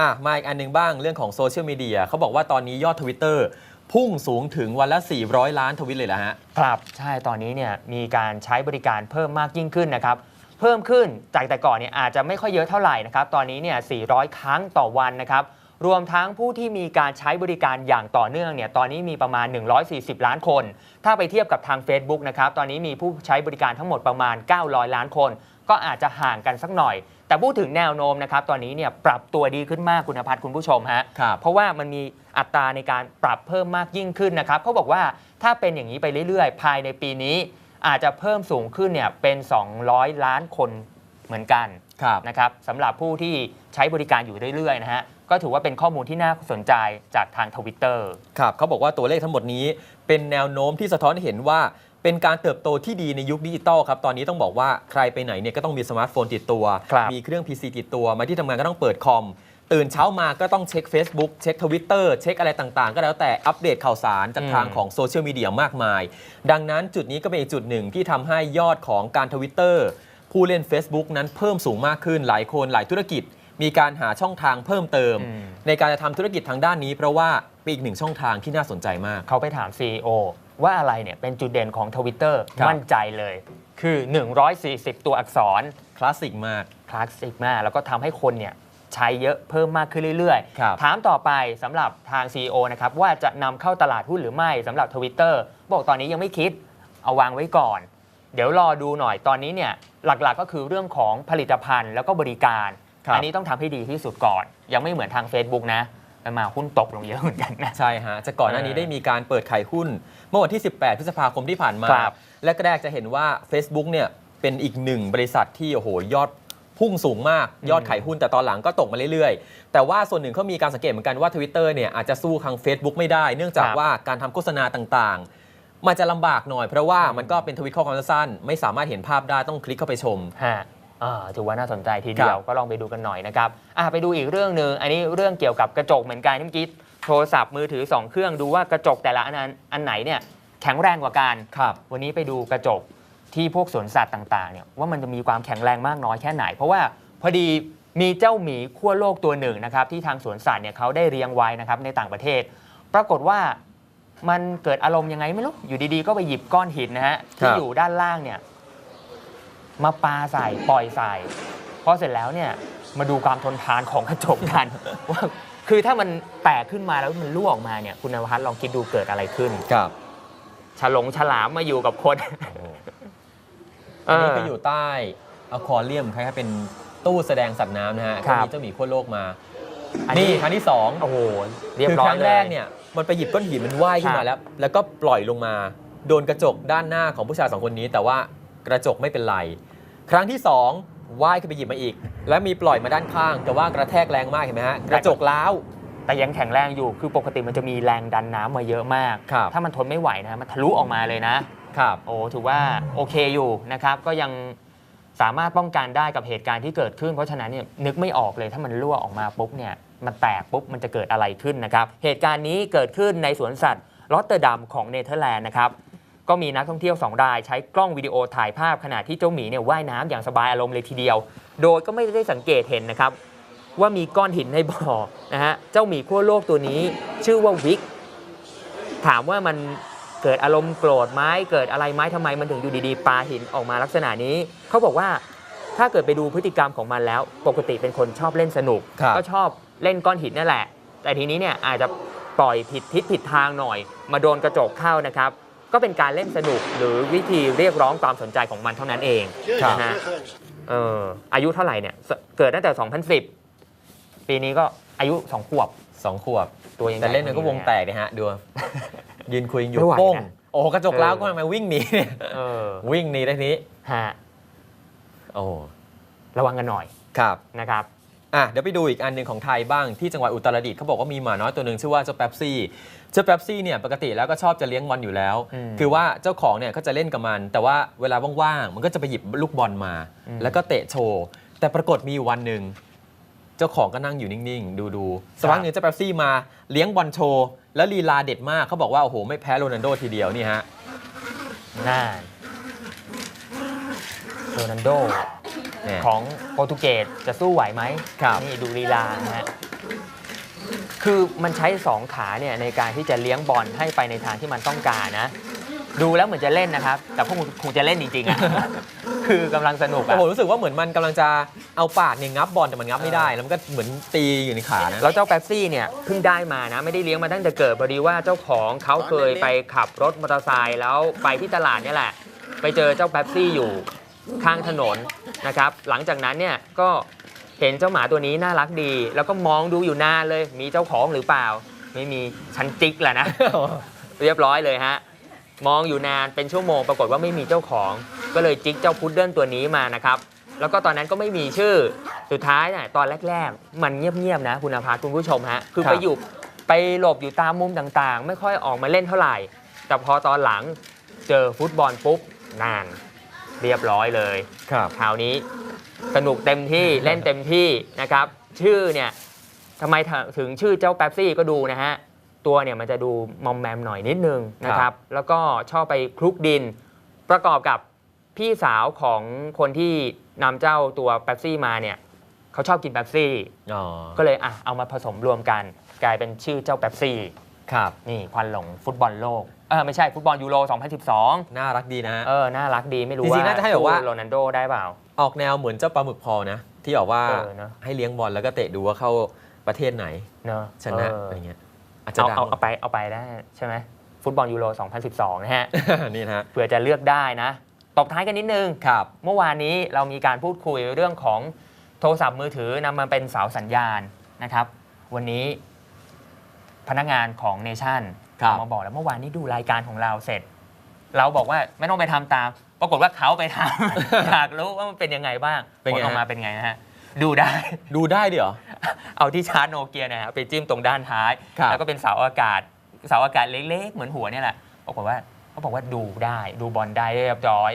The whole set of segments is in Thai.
อะมาอีกอันหนึงบ้างเรื่องของโซเชียลมีเดียเขาบอกว่าตอนนี้ยอดทวิตเตอร์พุ่งสูงถึงวันละ 400 ล้านทวิตเลยเหรอฮะ ครับ ใช่ตอนนี้เนี่ยมีการใช้บริการเพิ่มมากยิ่งขึ้นนะครับ เพิ่มขึ้นจากแต่ก่อนเนี่ยอาจจะไม่ค่อยเยอะเท่าไหร่นะครับ ตอนนี้เนี่ย 400 ครั้งต่อวันนะครับ รวมทั้งผู้ที่มีการใช้บริการอย่างต่อเนื่องเนี่ยตอนนี้มีประมาณ 140 ล้านคน ถ้าไปเทียบกับทาง Facebook นะครับตอนนี้มีผู้ใช้บริการทั้งหมดประมาณ 900 ล้านคน ก็อาจจะห่างกันสักหน่อย แต่พูดถึงแนวโน้มนะครับตอนนี้เนี่ยปรับตัวดีขึ้นมากคุณพัฒน์คุณผู้ชมฮะครับเพราะว่ามันมีอัตราในการปรับเพิ่มมากยิ่งขึ้นนะครับเขาบอกว่าถ้าเป็นอย่างนี้ไปเรื่อยๆ ภายในปีนี้ อาจจะเพิ่มสูงขึ้นเนี่ยเป็น 200 ล้านคนเหมือนกันครับนะครับสำหรับผู้ที่ใช้บริการอยู่เรื่อยๆนะฮะ ก็ถือว่าเป็นข้อมูลที่น่าสนใจจากทางทวิตเตอร์ครับเขาบอกว่าตัวเลขทั้งหมดนี้ เป็นแนวโน้มที่สะท้อนให้เห็นว่าเป็นการเติบโตที่ดีในยุคดิจิตอลครับ ตอนนี้ต้องบอกว่าใครไปไหนเนี่ยก็ต้องมีสมาร์ทโฟนติดตัวครับมีเครื่อง PC ติดตัว มาที่ทำงานก็ต้องเปิดคอม ตื่นเช้ามาก็ต้องเช็ค Facebook เช็ค Twitter เช็คอะไรต่างๆ ก็แล้วแต่อัปเดตข่าวสารจากทางของโซเชียลมีเดียมากมาย ดังนั้นจุดนี้ก็เป็นอีกจุดหนึ่งที่ทำให้ยอดของการทวิตเตอร์ผู้เล่น Facebook นั้นเพิ่มสูงมากขึ้นหลายคนหลายธุรกิจ มีการหาช่องทางเพิ่มเติม อืม ในการจะทำธุรกิจทางด้านนี้ เพราะว่าเป็นอีกหนึ่งช่องทางที่น่าสนใจมาก เขาไปถาม CEO ว่าอะไรเนี่ยเป็นจุดเด่นของทวิตเตอร์ครับ มั่นใจเลย คือ 140 ตัวอักษร คลาสสิกมาก คลาสสิกมากแล้วก็ทำให้คนเนี่ยใช้เยอะเพิ่มมากขึ้นเรื่อยครับ ถามต่อไปสำหรับทาง CEO นะครับว่าจะนำเข้าตลาดหุ้นหรือไม่สำหรับ Twitter บอกตอนนี้ยังไม่คิดเอาวางไว้ก่อน เดี๋ยวรอดูหน่อยตอนนี้เนี่ยหลักๆก็คือเรื่องของผลิตภัณฑ์แล้วก็บริการ ครับ อันี้ต้องทำให้ดีที่สุดก่อน ยังไม่เหมือนทาง Facebook นะไปมาหุ้นตกลงเยอะเหมือนกันนะ ใช่ฮะจากก่อนหน้านี้เออได้มีการเปิดขายหุ้น เมื่อวันที่ 18 พฤษภาคมที่ผ่านมาครับและแรกๆจะเห็นว่า Facebook เนี่ยเป็นอีกหนึ่งบริษัทที่โอ้โหยอดพุ่งสูงมาก ยอดขายหุ้นแต่ตอนหลังก็ตกมาเรื่อยๆ แต่ว่าส่วนหนึ่งเขามีการสังเกตเหมือนกันว่า Twitter เนี่ยอาจจะสู้ทาง Facebook ไม่ได้ เนื่องจากครับ ว่าการทำโฆษณาต่างๆ มันจะลำบากหน่อยเพราะว่ามันก็เป็นทวิตข้อความสั้นๆไม่สามารถเห็นภาพได้ต้องคลิกเข้าไปชม ฮะอ่า ถือว่าน่าสนใจทีเดียวครับก็ลองไปดูกันหน่อยนะครับอะไปดูอีกเรื่องหนึ่งอันนี้เรื่องเกี่ยวกับกระจกเหมือนกันที่เมื่อกี้โทรศัพท์มือถือ 2 เครื่องดูว่ากระจกแต่ละอันนั้นอันไหนเนี่ยแข็งแรงกว่ากันครับวันนี้ไปดูกระจกที่พวกสวนสัตว์ต่างๆเนี่ยว่ามันจะมีความแข็งแรงมากน้อยแค่ไหน เพราะว่าพอดีมีเจ้าหมีขั้วโลกตัวหนึ่งนะครับที่ทางสวนสัตว์เนี่ยเขาได้เรียงไว้นะครับในต่างประเทศ ปรากฏว่ามันเกิดอารมณ์ยังไงไม่รู้อยู่ดีๆ ก็ไปหยิบก้อนหินนะฮะคที่รับอยู่ด้านล่างเนี่ย มาปาใส่ปล่อยใส่พอเสร็จแล้วเนี่ยมาดูความทนทานของกระจกกันว่าคือถ้ามันแตกขึ้นมาแล้วมันรั่วออกมาเนี่ยคุณนวัฒน์ลองคิดดูเกิดอะไรขึ้นครับฉลงฉลามมาอยู่กับคนอันนี้ก็อยู่ใต้อควาเรียมคล้ายๆเป็นตู้แสดงสัตว์น้ำนะฮะครัก็บมีเจ้าหมีขั้วโลกมาอันนี้นี่ครั้งที่สองโอ้โหเรียบคือร้อคยรั้งเลยแรกเนี่ยมันไปหยิบก้อนหินมันว่ายขึ้นครัมาบแล้ว แล้วก็ปล่อยลงมา โดนกระจกด้านหน้าของผู้ชายสองคนนี้ แต่ว่ากระจกไม่เป็นไร ครั้งที่สองว่ายขึ้นไปหยิบมาอีก แล้วมีปล่อยมาด้านข้าง แต่ว่ากระแทกแรงมากเห็นไหมฮะกระจกล้าว แต่ยังแข็งแรงอยู่คือปกติมันจะมีแรงดันน้ำมาเยอะมาก ครับ ถ้ามันทนไม่ไหวนะมันทะลุออกมาเลยนะ ครับ โอ้ถือว่าโอเคอยู่นะครับ ก็ยังสามารถป้องกันได้กับเหตุการณ์ที่เกิดขึ้น เพราะฉะนั้นเนี่ยนึกไม่ออกเลยถ้ามันรั่วออกมาปุ๊บเนี่ยมันแตกปุ๊บมันจะเกิดอะไรขึ้นนะครับ เหตุการณ์นี้เกิดขึ้นในสวนสัตว์ลอตเตอร์ดัมของเนเธอร์แลนด์นะครับ ก็มีนักท่องเที่ยวสองราย ใช้กล้องวิดีโอถ่ายภาพขณะที่เจ้าหมีเนี่ยว่ายน้ำอย่างสบายอารมณ์เลยทีเดียว โดยก็ไม่ได้สังเกตเห็นนะครับว่ามีก้อนหินในบ่อนะฮะเจ้าหมีขั้วโลกตัวนี้ ชื่อว่าวิก ถามว่ามันเกิดอารมณ์โกรธไหมเกิดอะไรไหมทำไมมันถึงอยู่ดีๆปาหินออกมาลักษณะนี้ เขาบอกว่าถ้าเกิดไปดูพฤติกรรมของมันแล้ว ปกติเป็นคนชอบเล่นสนุกครับก็ชอบเล่นก้อนหินนั่นแหละ แต่ทีนี้เนี่ยอาจจะปล่อยผิดทิศผิดทางหน่อย มาโดนกระจกเข้านะครับ ก็เป็นการเล่นสนุกหรือวิธีเรียกร้องความสนใจของมันเท่านั้นเองครับนะฮะเอออายุเท่าไหร่เนี่ยสเกิดตั้งแต่ 2010 ปีนี้ก็อายุ 2 ขวบสองขวบ ตัวยังแต่เล่นมันก็วงแตกกเลยฮะดูยืนคุยอยู่ไม่ไหวนะโป้งโอ้โหกระจกล้าวเออก็ทำไมวิ่งหนีเนี่ยเออวิ่งหนีได้นี้ฮะโอ้ระวังกันหน่อยครับนะครับ อะเดี๋ยวไปดูอีกอันหนึ่งของไทยบ้างที่จังหวัดอุตรดิตถ์เขาบอกว่ามีหมาน้อยตัวหนึ่งชื่อว่าเจ้าแป๊บซี่เจ้าแป๊บซี่เนี่ยปกติแล้วก็ชอบจะเลี้ยงบอลอยู่แล้วอืมคือว่าเจ้าของเนี่ยก็จะเล่นกับมัน แต่ว่าเวลาว่างๆมันก็จะไปหยิบลูกบอลมาอืมแล้วก็เตะโชว์แต่ปรากฏมีอยู่วันหนึ่งเจ้าของก็นั่งอยู่นิ่งๆ ดูๆสักพักหนึ่งเจ้าแป๊บซี่มาเลี้ยงบอลโชว์แล้วลีลาเด็ดมากเขาบอกว่าโอ้โหไม่แพ้โรนัลโดทีเดียวนี่ฮะน่าโรนัลโด เนี่ย ของโปรตุเกสจะสู้ไหวไหมครับ นี่ดูลีลานะฮะคือมันใช้สองขาเนี่ยในการที่จะเลี้ยงบอลให้ไปในทางที่มันต้องการนะ ดูแล้วเหมือนจะเล่นนะครับ แต่พวกมึงคงจะเล่นจริงๆอะคือกำลังสนุกแต่อะผมรู้สึกว่าเหมือนมันกำลังจะเอาปากเนี่ยงับบอลแต่มันงับไม่ได้ แล้วมันก็เหมือนตีอยู่ในขานะ แล้วเจ้าแป๊บซี่เนี่ยเพิ่งได้มานะ ไม่ได้เลี้ยงมาตั้งแต่เกิดพอดีว่าเจ้าของเขาเคยไปขับรถมอเตอร์ไซค์แล้วไปที่ตลาดเนี่ยแหละ ไปเจอเจ้าแป๊บซี่อยู่ข้างถนน นะครับหลังจากนั้นเนี่ยก็เห็นเจ้าหมาตัวนี้น่ารักดี แล้วก็มองดูอยู่นานเลย มีเจ้าของหรือเปล่า ไม่มีชั้นจิกแหละนะ เรียบร้อยเลยฮะมองอยู่นานเป็นชั่วโมงปรากฏว่าไม่มีเจ้าของ ก็เลยจิกเจ้าพุดเดิ้ลตัวนี้มานะครับแล้วก็ตอนนั้นก็ไม่มีชื่อสุดท้ายเนี่ยตอนแรก ๆ มันเงียบๆนะคุณอาภาคุณผู้ชมฮะคือไปอยู่ไปหลบอยู่ตามมุมต่างๆ ไม่ค่อยออกมาเล่นเท่าไหร่ แต่พอตอนหลังเจอฟุตบอลปุ๊บนาน เรียบร้อยเลยครับคราวนี้สนุกเต็มที่เล่นเต็มที่นะครับ ชื่อเนี่ยทำไมถึงชื่อเจ้าแป๊บซี่ก็ดูนะฮะ ตัวเนี่ยมันจะดูมอมแมมหน่อยนิดนึงนะคครัรับบแล้วก็ชอบไปคลุกดิน ประกอบกับพี่สาวของคนที่นำเจ้าตัวแป๊บซี่มาเนี่ยเขาชอบกินแป๊บซี่อ๋อก็เลยอะเอามาผสมรวมกัน กลายเป็นชื่อเจ้าแป๊บซี่ ครับนี่ควันหลงฟุตบอลโลกเออไม่ใช่ฟุตบอลยูโร 2012 น่ารักดีนะฮะเออน่ารักดีไม่รู้จริงๆว่าน่าจะให้แบบว่าสู้โรนัลโดได้เปล่า ออกแนวเหมือนเจ้าปลาหมึกพอนะ ที่บอกว่าเออเนอะให้เลี้ยงบอลแล้วก็เตะดูว่าเข้าประเทศไหนเนอะชนะเอออะไรเงี้ยอาจจะเอาดังเอาเอาไปเอาไปได้ใช่ไหมฟุตบอลยูโร 2012 นะฮะนี่นะฮะเผื่อจะเลือกได้นะตบท้ายกันนิดนึงครับ เมื่อวานนี้เรามีการพูดคุยเรื่องของโทรศัพท์มือถือนำมาเป็นเสาสัญญาณนะครับ วันนี้ พนักงานของเนชั่นครับ มาบอกแล้วเมื่อวานนี้ดูรายการของเราเสร็จ เราบอกว่าไม่ต้องไปทำตาม ปรากฏว่าเขาไปทำ อยากรู้ว่ามันเป็นยังไงบ้างเป็นไงผลออกมาฮะเป็นไงนะฮะ ดูได้ ดูได้ดิเหรอ เอาที่ชาร์จโนเกียนะฮะไปจิ้มตรงด้านท้าย ครับ แล้วก็เป็นเสาอากาศเสาอากาศเล็กๆ เหมือนหัวเนี่ยแหละปรากฏว่าเขาบอกว่าดูได้ดูบอลได้เรียบร้อย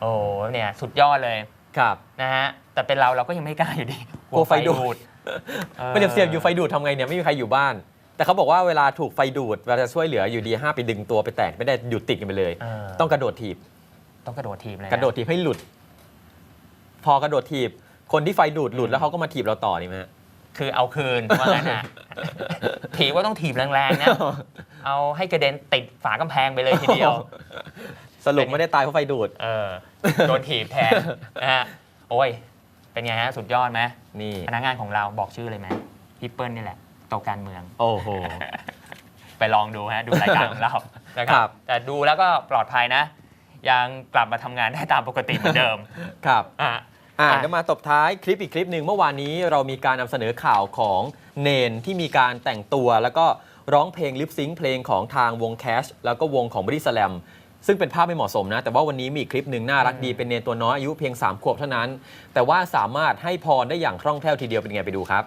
โอ้เนี่ยสุดยอดเลยครับ นะฮะแต่เป็นเราเราก็ยังไม่กล้าอยู่ดีกลัวไฟดูดเออไม่ได้เสียบอยู่ไฟดูดทำไงเนี่ยไม่มีใครอยู่บ้าน แต่เขาบอกว่าเวลาถูกไฟดูดเวลาจะช่วยเหลืออยู่ดีห้ามไปดึงตัวไปแตกไม่ได้หยุดติดกันไปเลยเออต้องกระโดดถีบ ต้องกระโดดทีมเลยน กระโดดถีบให้หลุด พอกระโดดถีบ คนที่ไฟดูดหลุดแล้วเขาก็มาถีบเราต่อนี่ไหมฮะ คือเอาคืนว่างั้นนะ ถีบว่าต้องถีบแรงๆนะ เอาให้กระเด็นติดฝากำแพงไปเลยทีเดียว สรุปไม่ได้ตายเพราะไฟดูด เออ โดนถีบแทนนะฮะ โอ้ย เป็นไงฮะ สุดยอดไหมนี่ พนักงานของเราบอกชื่อเลยไหมพี่เปิ้ลนี่แหละ โตการเมือง โอ้โห ไปลองดูฮะ ดูรายการของเรานะคครัรับ บ แต่ดูแล้วก็ปลอดภัยนะ ยังกลับมาทำงานได้ตามปกติเหมือนเดิมครับ อะ อ่าอะเดี๋ยวมาตบท้ายคลิปอีกคลิปหนึ่งเมื่อวานนี้เรามีการนำเสนอข่าวของเนนที่มีการแต่งตัวแล้วก็ร้องเพลงลิปซิงค์เพลงของทางวงแคชแล้วก็วงของบริสแลมซึ่งเป็นภาพไม่เหมาะสมนะ แต่ว่าวันนี้มีอีกคลิปหนึ่งน่ารักดีเป็นเนนตัวน้อยอายุเพียง 3 ขวบเท่านั้น แต่ว่าสามารถให้พรได้อย่างคล่องแคล่วทีเดียวเป็นไงไปดูครับ